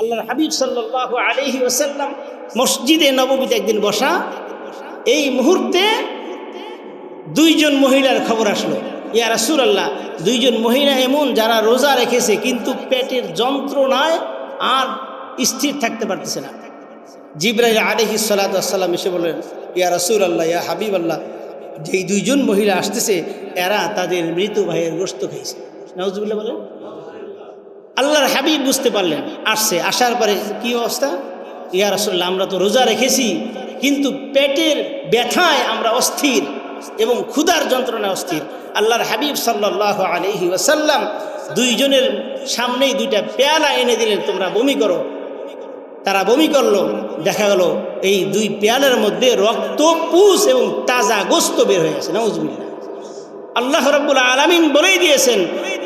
আল্লাহর হাবিব সাল্লাহ আলহি ওসাল্লাম মসজিদে নবমীতে একদিন বসা, এই মুহূর্তে দুইজন মহিলার খবর আসলো। ইয়া রাসুল আল্লাহ দুইজন মহিলা এমন যারা রোজা রেখেছে, কিন্তু পেটের যন্ত্রণায় আর স্থির থাকতে পারতেছে না। জিব্রাইল আলহি সাল্লাম এসে বললেন, ইয়া রাসুল আল্লাহ ইয়া হাবিব আল্লাহ যেই দুইজন মহিলা আসতেছে, এরা তাদের মৃত ভাইয়ের গোস্ত খাইছে। নজবুল্লাহ বলেন। আল্লাহর হাবিব বুঝতে পারলেন, আসছে। আসার পরে কি অবস্থা? ইয়া রাসুল্লাহ আমরা তো রোজা রেখেছি, কিন্তু পেটের ব্যথায় আমরা অস্থির এবং ক্ষুধার যন্ত্রণায় অস্থির। আল্লাহর হাবিব সাল্লাহ আলহি ওয়াসাল্লাম দুইজনের সামনেই দুইটা পেয়ালা এনে দিলেন, তোমরা বমি করো। তারা বমি করল, দেখা গেল এই দুই পেয়ালের মধ্যে রক্ত পুষ এবং তাজা গোস্ত বের হয়ে গেছে নজবুল্লাহ আল্লাহ রব্বুল আলমিন বলেই দিয়েছেন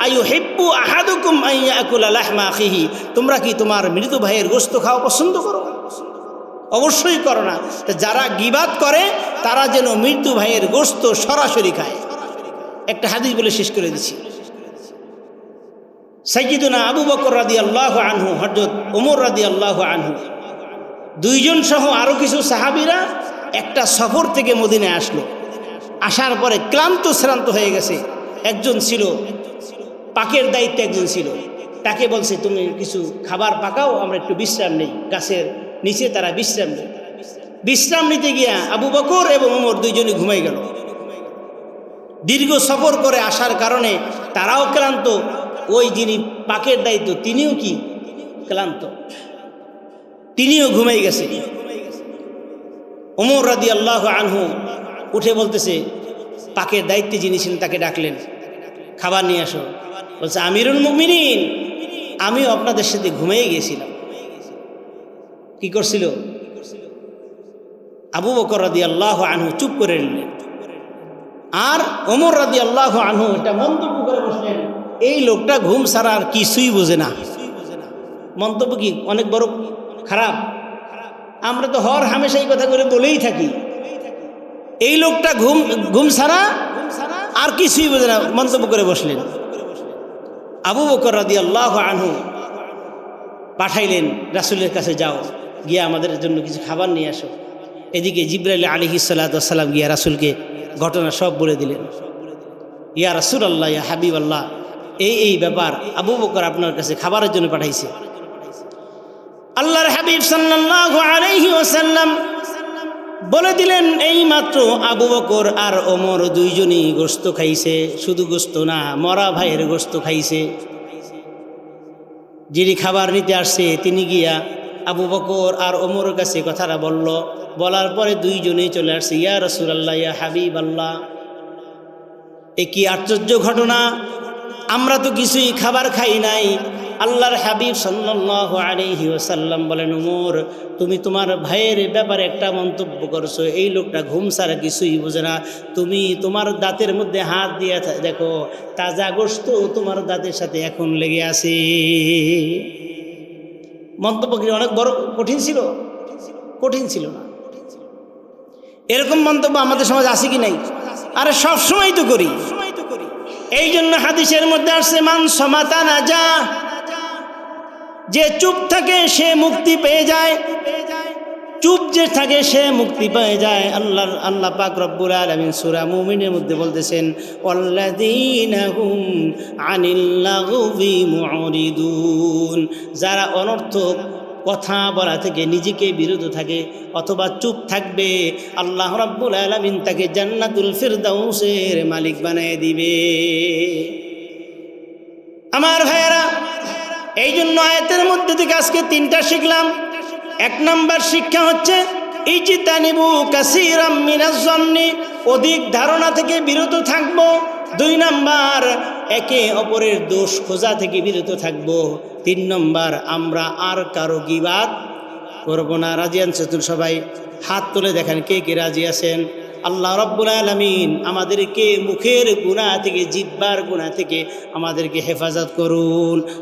আয়ু হেব্বু আহাদুকুম আইয়াকুল আলাহমা আখিহি তোমরা কি তোমার মৃত ভাইয়ের গোস্ত খাওয়া পছন্দ করো? অবশ্যই করো না। যারা গিবাদ করে, তারা যেন মৃত্যু ভাইয়ের গোস্ত সরাসরি খায়। একটা হাদিস বলে শেষ করে দিচ্ছি। সাইকিদুনা আবু বকর রাদি আল্লাহ আনহু হজরত ওমর রাদি আল্লাহ আনহু, দুইজন সহ আরও কিছু সাহাবিরা একটা সফর থেকে মদিনে আসলো। আসার পরে ক্লান্ত শ্রান্ত হয়ে গেছে। একজন ছিল, পাকের দায়িত্বে একজন ছিল। তাকে বলছে, তুমি কিছু খাবার পাকাও, আমরা একটু বিশ্রাম নেই। গাছের নিচে তারা বিশ্রাম নেই বিশ্রাম নিতে গিয়া আবু বকর এবং ওমর দুইজনই ঘুমাই গেল। দীর্ঘ সফর করে আসার কারণে তারাও ক্লান্ত। ওই যিনি পাকের দায়িত্ব, তিনিও কি ক্লান্ত? তিনিও ঘুমাই গেছে। ওমর রাদি আল্লাহ আনহু উঠে বলতেছে পাকের দায়িত্বে যিনি ছিলেন তাকে ডাকলেন, খাবার নিয়ে আসো। বলছে, আমিরুল মুমিনিন, আমিও আপনাদের সাথে ঘুমিয়ে গিয়েছিলাম কি করছিল? আবু বকর রাদি আল্লাহ আনহু চুপ করে নিলেন আর ওমর রাদি আল্লাহ আনহু এটা মন্তব্য করে বসলেন, এই লোকটা ঘুম ছাড়া আর কিছুই বোঝে না। মন্তব্য কি? অনেক বড় খারাপ। আমরা তো হর হামেশা এই কথা করে বলেই থাকি। এই লোকটা ঘুম ঘুম ছাড়া আর কিছুই বোঝে না, মন্তব্য করে বসলেন। আবু বকর রাদি আল্লাহ আনহু পাঠাইলেন, রাসুলের কাছে যাও, গিয়া আমাদের জন্য কিছু খাবার নিয়ে আসো। এদিকে জিব্রাইল আলহি সাল্লাম গিয়া রাসুলকে ঘটনা সব বলে দিলেন। ইয়া রাসুল আল্লাহ ইয়া হাবিব আল্লাহ এই এই ব্যাপার আবু বকর আপনার কাছে খাবারের জন্য পাঠাইছে। আল্লাহর হাবিব সাল্লাল্লাহু আলাইহি ওয়াসাল্লাম বলে দিলেন, এই মাত্র আবু বকর আর ওমর দুইজনই গোস্ত খাইছে। শুধু গোস্ত না, মরা ভাইয়ের গোস্ত খাইছে। যিনি খাবার নিতে আসছে, তিনি গিয়া আবু বকর আর ওমরের কাছে কথাটা বলল। বলার পরে দুইজনেই চলে আসছে, ইয়া রসুল রসুলাল্লাহ, ইয়া হাবিব আল্লাহ এ কি আশ্চর্য ঘটনা? আমরা তো কিছুই খাবার খাই নাই। আল্লাহর হাবিব সাল্লাহ আলহি ওসাল্লাম বলেন, উমর, তুমি তোমার ভাইয়ের ব্যাপারে একটা মন্তব্য করছ। এই লোকটা ঘুম ছাড়া কিছুই বোঝে না। তুমি তোমার দাঁতের মধ্যে হাত দিয়ে দেখো, তাজা গোস্ত তোমার দাঁতের সাথে এখন লেগে আছে। মন্তব্য কি অনেক বড় কঠিন ছিল? কঠিন ছিল না। এরকম মন্তব্য আমাদের সমাজ আছে কি নাই? আরে সবসময় তো করি। এই জন্য হাদিসের মধ্যে আসছে, মান সমাতা না যা যে চুপ থাকে সে মুক্তি পেয়ে যায়। চুপ যে থাকে সে মুক্তি পেয়ে যায়। আল্লাহ আল্লাহ পাক রব্বুল আলামিন সূরা মুমিনের মধ্যে বলতেছেন মুরিদুন যারা অনর্থক কথা বলা থেকে নিজেকে বিরত থাকে অথবা চুপ থাকবে, আল্লাহ রাব্বুল আলামিন তাকে জান্নাতুল ফিরদাউসের মালিক বানিয়ে দিবে। আমার ভাইয়েরা এই জন্য আয়াতের মধ্যে থেকে আজকে তিনটা শিখলাম। এক নাম্বার শিক্ষা হচ্ছে, ইজিতানিবু কাসিরাম মিনাজ্জন্নি অধিক ধারণা থেকে বিরত থাকব। দুই নাম্বার, একে অপরের দোষ খোঁজা থেকে বিরত থাকব। তিন নম্বর, আমরা আর কারও গিবাদ করব না। রাজি আনছেন সবাই? হাত তুলে দেখেন কে কে রাজি আছেন। আল্লাহ রব্বুল আলমিন আমাদেরকে মুখের গুণা থেকে, জিব্বার গুণা থেকে আমাদেরকে হেফাজত করুন।